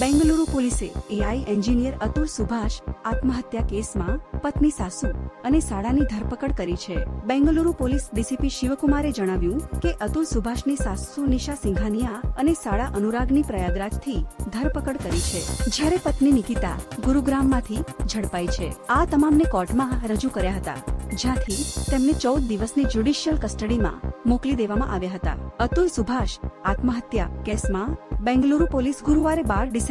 બેંગલુરુ પોલીસે AI engineer Atul Subhash આત્મહત્યા કેસમાં પત્ની સાસુ અને સાડાની ધરપકડ કરી છે. બેંગલુરુ પોલીસ ડીસીપી શિવકુમારે જણાવ્યું કે અતુલ સુભાષની સાસુ નિશા સિંઘાનિયા અને સાડા અનુરાગની પ્રયાગરાજથી ધરપકડ કરી છે. જ્યારે પત્ની નિકિતા ગુરુગ્રામમાંથી ઝડપાઈ છે. આ તમામને કોર્ટમાં રજૂ કર્યા હતા. જ્યાંથી તેમને ચૌદ દિવસની જ્યુડિશિયલ કસ્ટડીમાં મોકલી દેવામાં આવ્યા હતા. અતુલ સુભાષ આત્મહત્યા કેસમાં બેંગલુરુ પોલીસ ગુરુવારે બાર ડિસેમ્બરે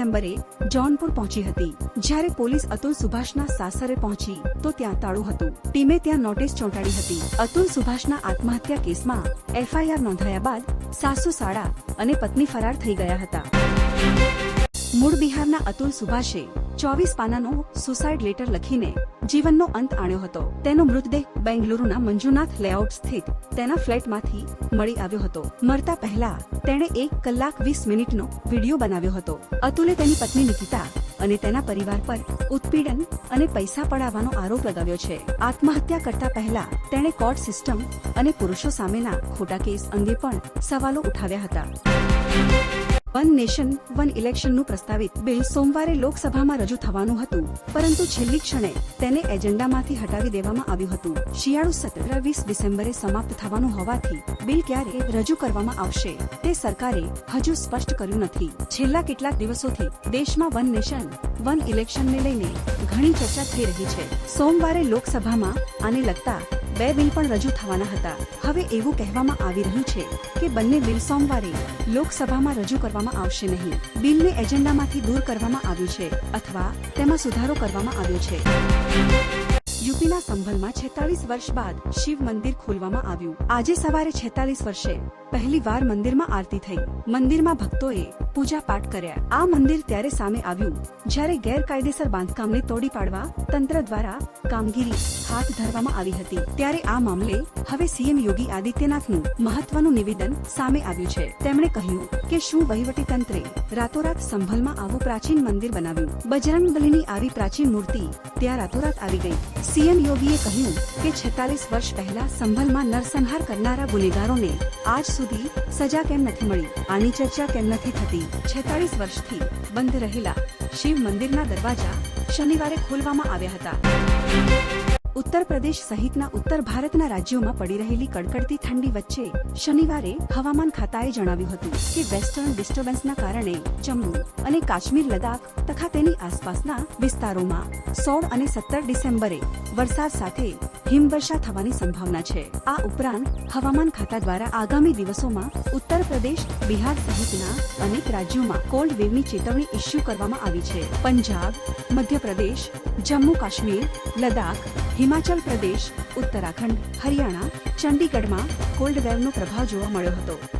જોનપુર પહોંચી હતી. જ્યારે પોલીસ અતુલ સુભાષના સાસરે પહોંચી, તો ત્યાં તાળું હતું. ટીમે ત્યાં નોટિસ ચોંટાડી હતી. અતુલ સુભાષના આત્મહત્યા કેસમાં એફઆઈઆર નોંધાયા બાદ સાસુ સાળા અને પત્ની ફરાર થઈ ગયા હતા. મૂળ બિહારના અતુલ સુભાષે ચોવીસ પાનાનો સુસાઇડ લેટર લખીને જીવનનો અંત આણ્યો હતો. તેનો મૃતદેહ બેંગલુરુના મંજુનાથ લેઆઉટ સ્થિત તેના ફ્લેટમાંથી મળી આવ્યો હતો. મરતા પહેલા તેણે એક કલાક વીસ મિનિટનો વીડિયો બનાવ્યો હતો. અતુલે તેની પત્ની નિકિતા અને તેના પરિવાર પર ઉત્પીડન અને પૈસા પડાવવાનો આરોપ લગાવ્યો છે. આત્મહત્યા કરતા પહેલા તેણે કોર્ટ સિસ્ટમ અને પુરુષો સામેના ખોટા કેસ અંગે પણ સવાલો ઉઠાવ્યા હતા. વન નેશન, વન ઇલેક્શનનું પ્રસ્તાવિત બિલ સોમવારે લોકસભામાં રજૂ થવાનું હતું. પરંતુ છેલ્લી ક્ષણે તેને એજન્ડામાંથી હટાવી દેવામાં આવ્યું હતું. શિયાળુ સત્ર વીસ ડિસેમ્બરે સમાપ્ત થવાનું હોવાથી બિલ ક્યારે રજૂ કરવામાં આવશે, તે સરકારે હજુ સ્પષ્ટ કર્યું નથી. છેલ્લા કેટલાક દિવસોથી દેશમાં વન નેશન, વન ઇલેક્શનને લઈને ઘણી ચર્ચા થઈ રહી છે. સોમવારે લોકસભામાં આને લગતા બે બિલ પણ રજૂ થવાના હતા. હવે એવું કહેવામાં આવી રહ્યું છે કે બંને બિલ સોમવારે લોકસભામાં રજૂ કરવામાં આવશે નહીં. બિલને એજન્ડામાંથી દૂર કરવામાં આવ્યું છે અથવા તેમાં સુધારો કરવામાં આવ્યો છે. યુપીના સંભલમાં છેતાલીસ વર્ષ બાદ શિવ મંદિર ખોલવામાં આવ્યું. આજે સવારે છેતાલીસ વર્ષે પહેલી વાર મંદિરમાં આરતી થઈ. મંદિરમાં ભક્તોએ પૂજા પાઠ કર્યા. આ મંદિર ત્યારે સામે આવ્યું, જ્યારે ગેરકાયદેસર બાંધકામને તોડી પાડવા તંત્ર દ્વારા કામગીરી હાથ ધરવામાં આવી હતી. ત્યારે આ મામલે હવે સીએમ યોગી આદિત્યનાથનું મહત્વનું નિવેદન સામે આવ્યું છે. તેમણે કહ્યું કે શું વહીવટી તંત્રે રાતોરાત સંભલમાં આવું પ્રાચીન મંદિર બનાવ્યું? બજરંગ આવી પ્રાચીન મૂર્તિ ત્યાં રાતોરાત આવી ગઈ. સીએમ યોગીએ કહ્યું કે છેતાલીસ વર્ષ પહેલા સંભલમાં નરસંહાર કરનારા ગુનેગારોને આજ સુધી સજા કેમ નથી મળી? આની ચર્ચા કેમ નથી થતી? છેતાલીસ વર્ષથી બંધ રહેલા શિવ મંદિરના દરવાજા શનિવારે ખોલવામાં આવ્યા હતા. ઉત્તર પ્રદેશ સહિતના ઉત્તર ભારતના રાજ્યોમાં પડી રહેલી કડકડતી ઠંડી વચ્ચે શનિવારે હવામાન ખાતાએ જણાવ્યું હતું કે વેસ્ટર્ન ડિસ્ટર્બન્સના કારણે જમ્મુ અને કાશ્મીર લદાખ તથા તેની આસપાસના વિસ્તારોમાં સોળ અને સત્તર ડિસેમ્બરે વરસાદ સાથે હિમવર્ષા થવાની સંભાવના છે. આ ઉપરાંત, હવામાન ખાતા દ્વારા આગામી દિવસોમાં ઉત્તર પ્રદેશ, બિહાર સહિતના અનેક રાજ્યોમાં કોલ્ડ વેવની ચેતવણી ઇસ્યુ કરવામાં આવી છે. પંજાબ, મધ્યપ્રદેશ, જમ્મુ કાશ્મીર લદાખ હિમાચલ પ્રદેશ, ઉત્તરાખંડ, હરિયાણા, ચંડીગઢમાં કોલ્ડ વેવનો પ્રભાવ જોવા મળ્યો હતો.